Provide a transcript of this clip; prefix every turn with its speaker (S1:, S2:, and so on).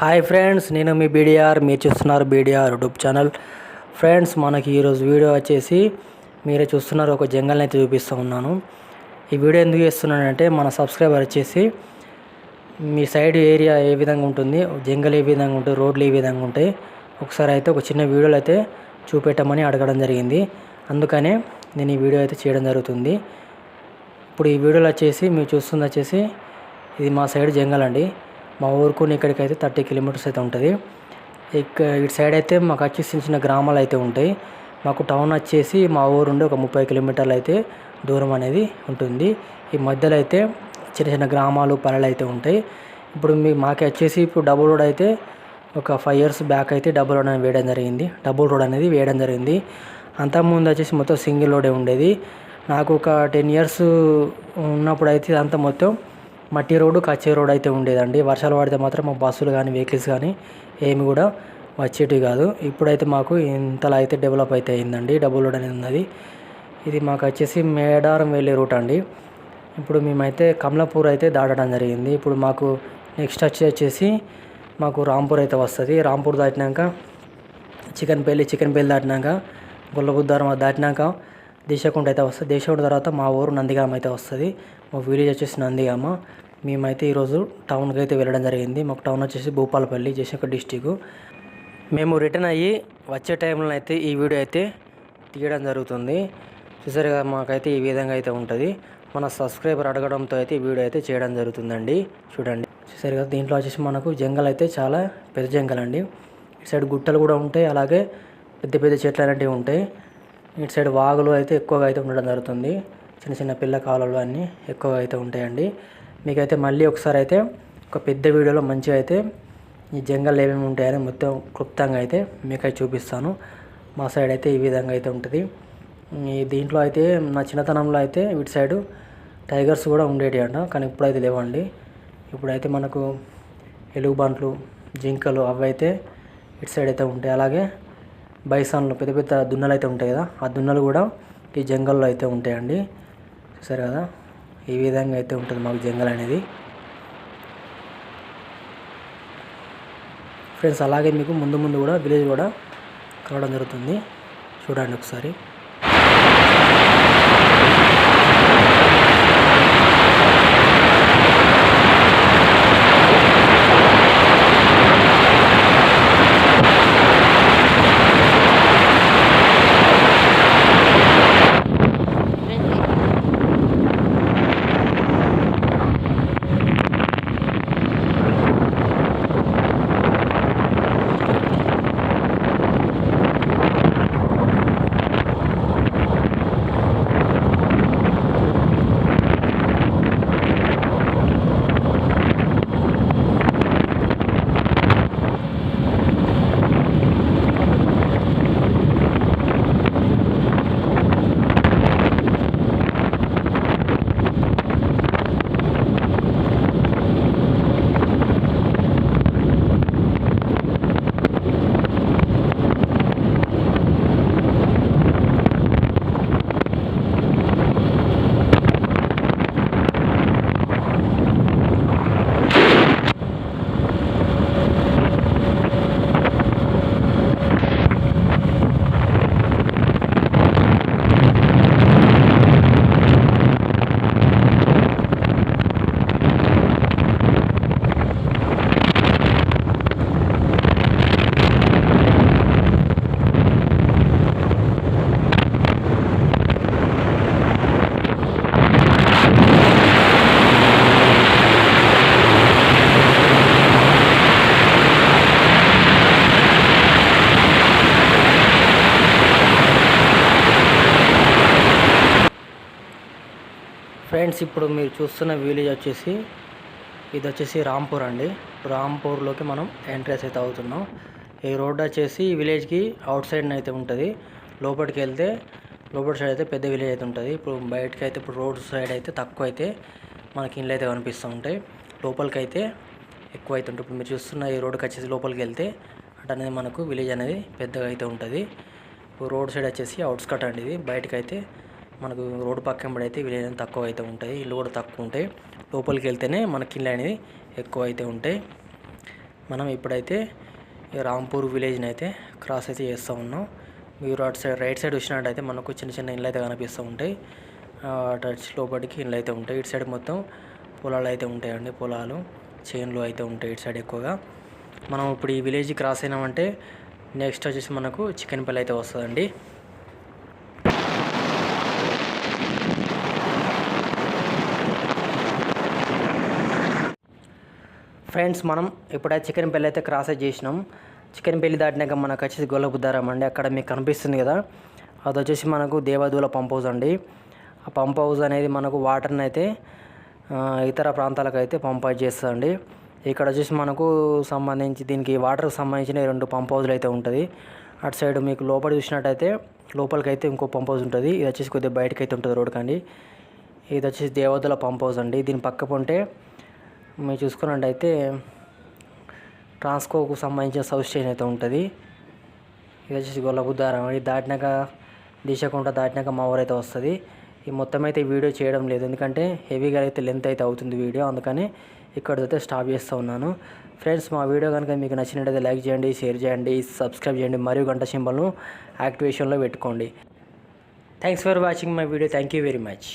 S1: Hi friends నేను మీ బీడిఆర్ మీరు చూస్తున్నారు బీడీఆర్ యూట్యూబ్ ఛానల్. ఫ్రెండ్స్ మనకి ఈరోజు వీడియో వచ్చేసి మీరే చూస్తున్నారు ఒక జంగల్ని అయితే చూపిస్తూ ఉన్నాను. ఈ వీడియో ఎందుకు చేస్తున్నానంటే మన సబ్స్క్రైబర్ వచ్చేసి మీ సైడ్ ఏరియా ఏ విధంగా ఉంటుంది జంగల్ ఏ విధంగా ఉంటుంది రోడ్లు ఏ విధంగా ఉంటాయి ఒకసారి అయితే ఒక చిన్న వీడియోలు అయితే చూపెట్టమని అడగడం జరిగింది. అందుకనే నేను ఈ వీడియో అయితే చేయడం జరుగుతుంది. ఇప్పుడు ఈ వీడియోలో వచ్చేసి మీరు చూస్తుంది వచ్చేసి ఇది మా సైడ్ జంగల్ అండి. మా ఊరుకు ఇక్కడికి అయితే థర్టీ కిలోమీటర్స్ అయితే ఉంటుంది. ఇక ఇటు సైడ్ అయితే మాకు వచ్చి చిన్న చిన్న గ్రామాలు అయితే ఉంటాయి. మాకు టౌన్ వచ్చేసి మా ఊరు ఉండి ఒక ముప్పై కిలోమీటర్లు అయితే దూరం అనేది ఉంటుంది. ఈ మధ్యలో అయితే చిన్న చిన్న గ్రామాలు పల్లెలు అయితే ఉంటాయి. ఇప్పుడు మీ మాకు వచ్చేసి ఇప్పుడు డబుల్ రోడ్ అయితే ఒక ఫైవ్ ఇయర్స్ బ్యాక్ అయితే డబుల్ రోడ్ అనేది వేయడం జరిగింది. డబుల్ రోడ్ అనేది వేయడం జరిగింది. అంతకుముందు వచ్చేసి మొత్తం సింగిల్ రోడే ఉండేది. నాకు ఒక టెన్ ఇయర్స్ ఉన్నప్పుడు అయితే ఇదంతా మొత్తం మట్టి రోడ్డు కచ్చే రోడ్ అయితే ఉండేదండి. వర్షాలు పడితే మాత్రం మా బస్సులు కానీ వెహికల్స్ కానీ ఏమి కూడా వచ్చేటివి కాదు. ఇప్పుడైతే మాకు ఇంతలా అయితే డెవలప్ అయితే అయిందండి. డబుల్ రోడ్ అనేది ఉన్నది. ఇది మాకు వచ్చేసి మేడారం వెళ్ళే రూట్ అండి. ఇప్పుడు మేమైతే కమలాపూర్ అయితే దాటడం జరిగింది. ఇప్పుడు మాకు నెక్స్ట్ వచ్చి వచ్చేసి మాకు రాంపూర్ అయితే వస్తుంది. రాంపూర్ దాటినాక చికెన్ పెళ్ళి చికెన్ పెళ్ళి దాటినాక గుల్లబుద్దారం దాటినాక దేశకుండ అయితే వస్తుంది. దేశకుండ తర్వాత మా ఊరు నందిగామ అయితే వస్తుంది. మా విలేజ్ వచ్చేసి నందిగామ. మేమైతే ఈరోజు టౌన్కి అయితే వెళ్ళడం జరిగింది. మాకు టౌన్ వచ్చేసి భూపాలపల్లి జయశంకర్ డిస్టిక్ మేము రిటర్న్ అయ్యి వచ్చే టైంలో అయితే ఈ వీడియో అయితే తీయడం జరుగుతుంది. చూసారు కదా మాకైతే ఈ విధంగా అయితే ఉంటుంది. మన సబ్స్క్రైబర్ అడగడంతో అయితే ఈ వీడియో అయితే చేయడం జరుగుతుందండి. చూడండి. చూసారు కదా దీంట్లో వచ్చేసి మనకు జంగల్ అయితే చాలా పెద్ద జంగల్ అండి ఇటు సైడ్ గుట్టలు కూడా ఉంటాయి. అలాగే పెద్ద పెద్ద చెట్లు అలాంటివి ఉంటాయి. ఇటు సైడ్ వాగులు అయితే ఎక్కువగా అయితే ఉండడం జరుగుతుంది. చిన్న చిన్న పిల్ల కాలువలు అన్నీ ఎక్కువగా అయితే ఉంటాయండి. మీకైతే మళ్ళీ ఒకసారి అయితే ఒక పెద్ద వీడియోలో మంచిగా అయితే ఈ జంగల్ ఏమేమి ఉంటాయని మొత్తం క్లుప్తంగా అయితే మీకైతే చూపిస్తాను. మా సైడ్ అయితే ఈ విధంగా అయితే ఉంటుంది. ఈ దీంట్లో అయితే నా చిన్నతనంలో అయితే ఇటు సైడు టైగర్స్ కూడా ఉండేటి అంట కానీ ఇప్పుడైతే లేవండి. ఇప్పుడైతే మనకు ఎలుగుబంట్లు జింకలు అవి అయితే ఇటు సైడ్ అయితే ఉంటాయి. అలాగే బైసాన్లు పెద్ద పెద్ద దున్నలు అయితే ఉంటాయి కదా ఆ దున్నలు కూడా ఈ జంగల్లో అయితే ఉంటాయండి. చూసారు కదా? ఈ విధంగా అయితే ఉంటుంది మాకు జంగల్ అనేది. ఫ్రెండ్స్ అలాగే మీకు ముందు ముందు కూడా విలేజ్ కూడా కలవడం జరుగుతుంది. చూడండి ఒకసారి. ఫ్రెండ్స్ ఇప్పుడు మీరు చూస్తున్న విలేజ్ వచ్చేసి ఇది వచ్చేసి రాంపూర్ అండి. రాంపూర్లోకి మనం ఎంట్రెన్స్ అయితే అవుతున్నాం. ఈ రోడ్ వచ్చేసి ఈ విలేజ్కి అవుట్ సైడ్ అయితే ఉంటుంది. లోపలికి వెళ్తే లోపల సైడ్ అయితే పెద్ద విలేజ్ అయితే ఉంటుంది. ఇప్పుడు బయటకి అయితే ఇప్పుడు రోడ్ సైడ్ అయితే తక్కువ అయితే మనకి ఇండ్లు అయితే కనిపిస్తూ ఉంటాయి. లోపలికి అయితే ఎక్కువ అయితే ఉంటుంది. ఇప్పుడు మీరు చూస్తున్న ఈ రోడ్కి వచ్చేసి లోపలికి వెళ్తే అటు అనేది మనకు విలేజ్ అనేది పెద్దగా అయితే ఉంటుంది. ఇప్పుడు రోడ్ సైడ్ వచ్చేసి అవుట్స్కట్ అండి ఇది. బయటకు అయితే మనకు రోడ్డు పక్కన అయితే విలేజ్ అనేది తక్కువ అయితే ఉంటాయి. ఇల్లు కూడా తక్కువ ఉంటాయి. లోపలికి వెళ్తేనే మనకి ఇల్లు అనేది ఎక్కువ అయితే ఉంటాయి. మనం ఇప్పుడైతే రాంపూర్ విలేజ్ని అయితే క్రాస్ అయితే చేస్తూ ఉన్నాం. మీరు అటు సైడ్ రైట్ సైడ్ వచ్చినట్టయితే మనకు చిన్న చిన్న ఇండ్లు అయితే కనిపిస్తూ ఉంటాయి. టచ్ అటు లోపలికి ఇండ్లు అయితే ఉంటాయి. ఇటు సైడ్ మొత్తం పొలాలు అయితే ఉంటాయండి. పొలాలు చేన్లు అయితే ఉంటాయి ఇటు సైడ్ ఎక్కువగా. మనం ఇప్పుడు ఈ విలేజ్ క్రాస్ అయినామంటే నెక్స్ట్ వచ్చేసి మనకు చికెన్ పల్లి అయితే వస్తుందండి. ఫ్రెండ్స్ మనం ఇప్పుడైతే చికెన్ పెళ్ళి అయితే క్రాస్ చేసినాం. చికెన్ పెళ్ళి దాటినాక మనకు వచ్చేసి గొల్లబుద్దారం అండి. అక్కడ మీకు కనిపిస్తుంది కదా. అది వచ్చేసి మనకు దేవాదుల పంప్ హౌస్ అండి. ఆ పంప్ హౌస్ అనేది మనకు వాటర్ని అయితే ఇతర ప్రాంతాలకు అయితే పంప్ చేస్తుంది చేస్తుందండి. ఇక్కడ వచ్చేసి మనకు సంబంధించి దీనికి వాటర్కి సంబంధించిన రెండు పంప్ హౌస్లు అయితే ఉంటుంది. అటు సైడ్ మీకు లోపల చూసినట్టయితే లోపలికి అయితే ఇంకో పంప్ హౌస్ ఉంటుంది. ఇది వచ్చేసి కొద్దిగా బయటకు అయితే ఉంటుంది రోడ్ కండి. ఇది వచ్చేసి దేవదూల పంప్ హౌస్ అండి. దీని పక్క ఉంటే మీరు చూసుకున్నట్టయితే ట్రాన్స్కోకు సంబంధించిన సౌత్ స్టేషన్ అయితే ఉంటుంది ఇది వచ్చేసి గొల్లబుద్దారం ఇది దాటినాక దిశకుంట దాటినాక మా ఊరైతే వస్తుంది. ఈ మొత్తం అయితే వీడియో చేయడం లేదు. ఎందుకంటే హెవీగా అయితే లెంత్ అయితే అవుతుంది వీడియో. అందుకని ఇక్కడైతే స్టాప్ చేస్తూ ఉన్నాను. ఫ్రెండ్స్ మా వీడియో కనుక మీకు నచ్చినట్టయితే లైక్ చేయండి షేర్ చేయండి సబ్స్క్రైబ్ చేయండి మరియు గంట సింబల్ను యాక్టివేషన్లో పెట్టుకోండి. Thanks for watching my video. Thank you very much.